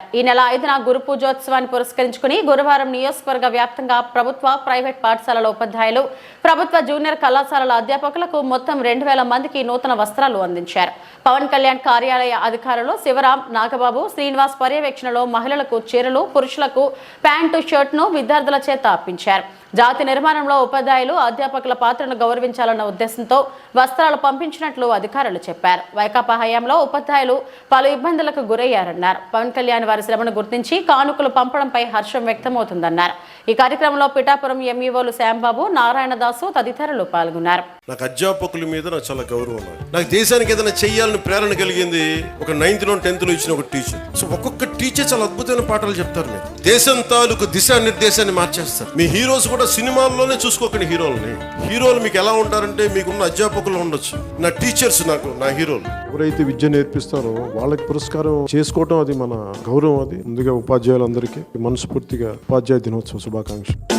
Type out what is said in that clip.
ఈ నెల ఐదున గురు పూజోత్సవాన్ని పురస్కరించుకుని గురువారం నియోజకవర్గ వ్యాప్తంగా ప్రభుత్వ ప్రైవేట్ పాఠశాలల ఉపాధ్యాయులు ప్రభుత్వ జూనియర్ కళాశాలల అధ్యాపకులకు మొత్తం రెండు వేల మందికి నూతన వస్త్రాలు అందించారు. పవన్ కళ్యాణ్ కార్యాలయ అధికారులు శివరాం నాగబాబు శ్రీనివాస్ పర్యవేక్షణలో మహిళలకు చీరలు పురుషులకు ప్యాంటు షర్ట్ను విద్యార్థుల చేత అప్పించారు. జాతి నిర్మాణంలో ఉపాధ్యాయులు అధ్యాపకుల పాత్రను గౌరవించాలన్న ఉద్దేశంతో వస్త్రాలు పంపించినట్లు అధికారులు చెప్పారు. వైకాపా హయాంలో ఉపాధ్యాయులు పలు ఇబ్బందులకు గురయ్యారన్నారు. పవన్ కళ్యాణ్ వారి శ్రమను గుర్తించి కానుకలు పంపడంపై హర్షం వ్యక్తమవుతుందన్నారు. ఈ కార్యక్రమంలో పిఠాపురం ఎంఈఓలు శ్యాంబాబు నారాయణదాసు తదితరులు పాల్గొన్నారు. నాకు అధ్యాపకుల మీద నాకు చాలా గౌరవం నాకు దేశానికి ఏదైనా చేయాలని ప్రేరణ కలిగింది ఒక నైన్త్లో టెన్త్లో ఇచ్చిన ఒక టీచర్ సో ఒక్కొక్క టీచర్ చాలా అద్భుతమైన పాఠాలు చెప్తారు దేశం తాలూకు దిశానిర్దేశాన్ని మార్చేస్తారు. మీ హీరోస్ కూడా సినిమాల్లోనే చూసుకోకండి హీరోలని. హీరోలు మీకు ఎలా ఉంటారంటే మీకున్న అధ్యాపకులు ఉండొచ్చు. నా టీచర్స్ నాకు నా హీరోలు. ఎవరైతే విద్య నేర్పిస్తారో వాళ్ళకి పురస్కారం చేసుకోవటం అది మన గౌరవం అది. ముందుగా ఉపాధ్యాయులందరికీ మనస్ఫూర్తిగా ఉపాధ్యాయ దినోత్సవ శుభాకాంక్షలు.